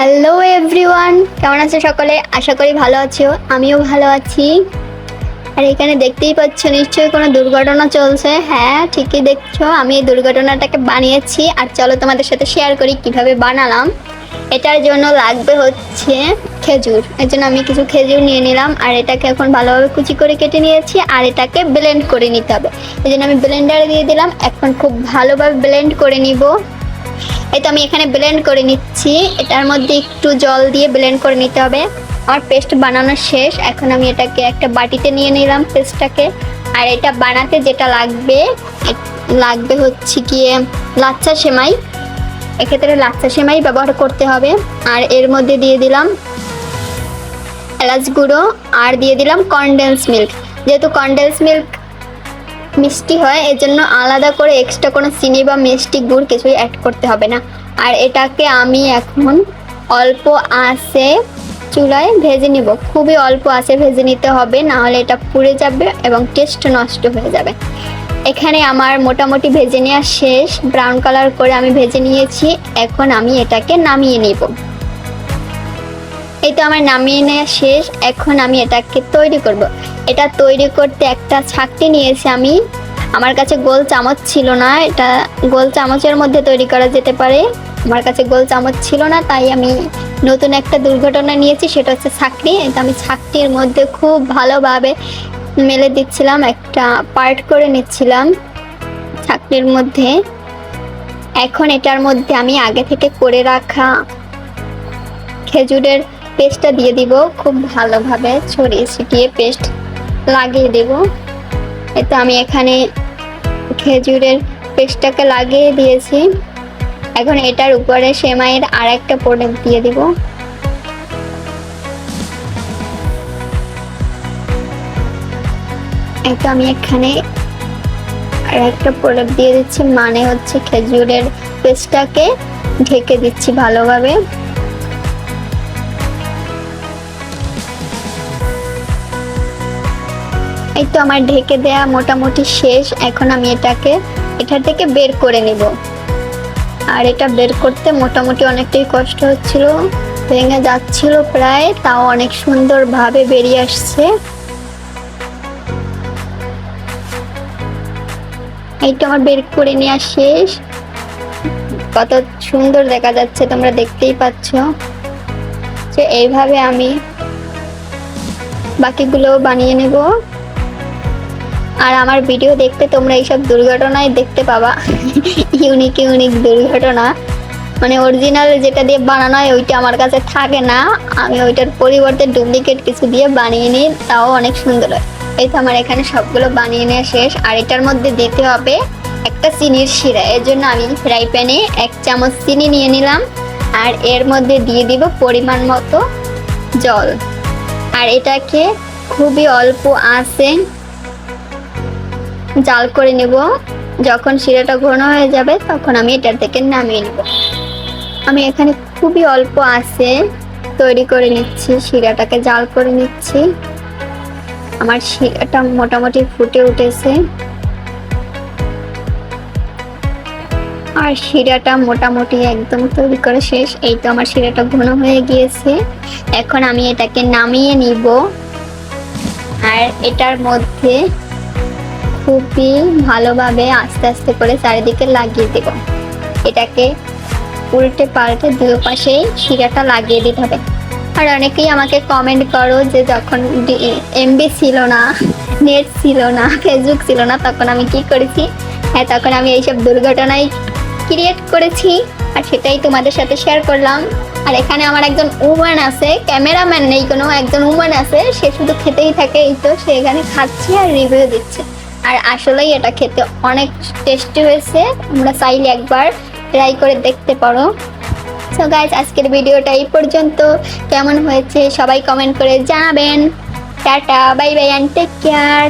Hello everyone কেমন আছো সকলে? আশা করি ভালো আছো। আমিও ভালো আছি। আর এখানে দেখতেই পাচ্ছ, নিশ্চয়ই কোনো দুর্ঘটনা চলছে। হ্যাঁ ঠিকই দেখছ। আমি এই দুর্ঘটনাটাকে বানিয়েছি। আর চলো তোমাদের সাথে শেয়ার করি কীভাবে বানালাম। এটার জন্য লাগবে হচ্ছে খেজুর। এর জন্য আমি কিছু খেজুর নিয়ে নিলাম। আর এটাকে এখন ভালোভাবে কুচি করে কেটে নিয়েছি। আর এটাকে ব্লেন্ড করে নিতে হবে। এই জন্য আমি ব্লেন্ডারে দিয়ে দিলাম। এখন খুব ভালোভাবে ব্লেন্ড করে নিব। এই তো আমি এখানে ব্লেন্ড করে নিচ্ছি। এটার মধ্যে একটু জল দিয়ে ব্লেন্ড করে নিতে হবে। আমার পেস্ট বানানো শেষ। এখন আমি এটাকে একটা বাটিতে নিয়ে নিলাম পেস্টটাকে আর এটা বানাতে যেটা লাগবে লাগবে হচ্ছে গিয়ে লাচ্চা সেমাই। এক্ষেত্রে লাচ্চা সেমাই ব্যবহার করতে হবে। আর এর মধ্যে দিয়ে দিলাম এলাচ গুঁড়ো। আর দিয়ে দিলাম কনডেন্স মিল্ক যেহেতু কনডেন্স মিল্ক মিষ্টি হয় এর জন্য আলাদা করে এক্সট্রা কোনো চিনি বা মিষ্টি গুড় কিছুই অ্যাড করতে হবে না। আর এটাকে আমি এখন অল্প আঁচে চুলায় ভেজে নিব। খুবই অল্প আঁচে ভেজে নিতে হবে না হলে এটা পুড়ে যাবে এবং টেস্ট নষ্ট হয়ে যাবে। এখানে আমার মোটামুটি ভেজে নেওয়া শেষ। ব্রাউন কালার করে আমি ভেজে নিয়েছি। এখন আমি এটাকে নামিয়ে নিব। এই তো আমার নামিয়ে নেওয়া শেষ। এখন আমি এটাকে তৈরি করব। এটা তৈরি করতে একটা ছাকটি নিয়েছি আমি। আমার কাছে গোল চামচ ছিল না। এটা গোল চামচের মধ্যে তৈরি করা যেতে পারে। আমার কাছে গোল চামচ ছিল না, তাই আমি নতুন একটা দুর্ঘটনা নিয়েছি, সেটা হচ্ছে ছাকরি এটা আমি ছাকটির মধ্যে খুব ভালোভাবে মেলে দিচ্ছিলাম, একটা পার্ট করে নিচ্ছিলাম ছাকরির মধ্যে। এখন এটার মধ্যে আমি আগে থেকে করে রাখা খেজুরের পেস্টটা দিয়ে দিব, খুব ভালোভাবে ছড়িয়ে ছিটিয়ে পেস্ট লাগিয়ে দেব। এতে আমি এখানে খেজুরের পেস্টটাকে লাগিয়ে দিয়েছি। এখন এটার উপরে সেমাইয়ের আর একটা প্রোডাক্ট দিয়ে দিব। এটা আমি এখানে আর একটা প্রোডাক্ট দিয়ে দিচ্ছি মানে হচ্ছে খেজুরের পেস্টটাকে ঢেকে দিচ্ছি ভালোভাবে। এই তো আমার ঢেকে দেয়া মোটামুটি শেষ। এখন আমি এটাকে এটা থেকে বের করে নিব। আর এটা বের করতে মোটামুটি অনেকটাই কষ্ট হচ্ছিল। ভেঙে যাচ্ছিল প্রায়, তাও অনেক সুন্দরভাবে বেরিয়ে আসছে। এই তো আমার বের করে নেওয়া শেষ। কত সুন্দর দেখা যাচ্ছে, তোমরা দেখতেই পাচ্ছ। যে এইভাবে আমি বাকিগুলো বানিয়ে নেব। আর আমার ভিডিও দেখতে তোমরা এইসব দুর্ঘটনায় দেখতে পাবা। ইউনিক ইউনিক দুর্ঘটনা। মানে অরিজিনাল যেটা দিয়ে বানানো হয়, ওইটা আমার কাছে থাকে না। আমি ওইটার পরিবর্তে ডুপ্লিকেট কিছু দিয়ে বানিয়ে নিই, তাও অনেক সুন্দর হয়। এই তো আমার এখানে সবগুলো বানিয়ে নেওয়া শেষ। আর এটার মধ্যে দিতে হবে একটা চিনির শিরা। এর জন্য আমি ফ্রাই প্যানে এক চামচ চিনি নিয়ে নিলাম। আর এর মধ্যে দিয়ে দিব পরিমাণ মতো জল। আর এটাকে খুবই অল্প আঁচে জাল করে নেব। যখন শিরাটা ঘন হয়ে যাবে, তখন আমি এটার থেকে নামিয়ে নেব। আমি এখানে খুবই অল্প আছে তৈরি করে নিচ্ছি, শিরাটাকে জাল করে নিচ্ছি। আমার শিরাটা মোটামুটি ফুটে উঠেছে। আর শিরাটা মোটামুটি একদম তৈরি করে শেষ। এই তো আমার শিরাটা ঘন হয়ে গিয়েছে। এখন আমি এটাকে নামিয়ে নিব। আর এটার মধ্যে খুবই ভালোভাবে আস্তে আস্তে করে চারিদিকে লাগিয়ে দেব। এটাকে উল্টে পাল্টে দুই পাশেই শিরাটা লাগিয়ে দিতে হবে। আর অনেকেই আমাকে কমেন্ট করো যে যখন এমবি ছিল না নেট ছিল না ফেসবুক ছিল না, তখন আমি কি করেছি? হ্যাঁ তখন আমি এইসব দুর্ঘটনাই ক্রিয়েট করেছি আর সেটাই তোমাদের সাথে শেয়ার করলাম। আর এখানে আমার একজন উম্যান আছে ক্যামেরাম্যান নেই কোনো, একজন উমান আছে, সে শুধু খেতেই থাকে, এই তো সে এখানে খাচ্ছে আর রিভিউ দিচ্ছে। আর আসলেই এটা খেতে অনেক টেস্টি হয়েছে। আমরা চাইলে একবার ট্রাই করে দেখতে পারো। সো গাইজ আজকের ভিডিওটা এই পর্যন্ত। কেমন হয়েছে সবাই কমেন্ট করে জানাবেন। Tata bye bye and take care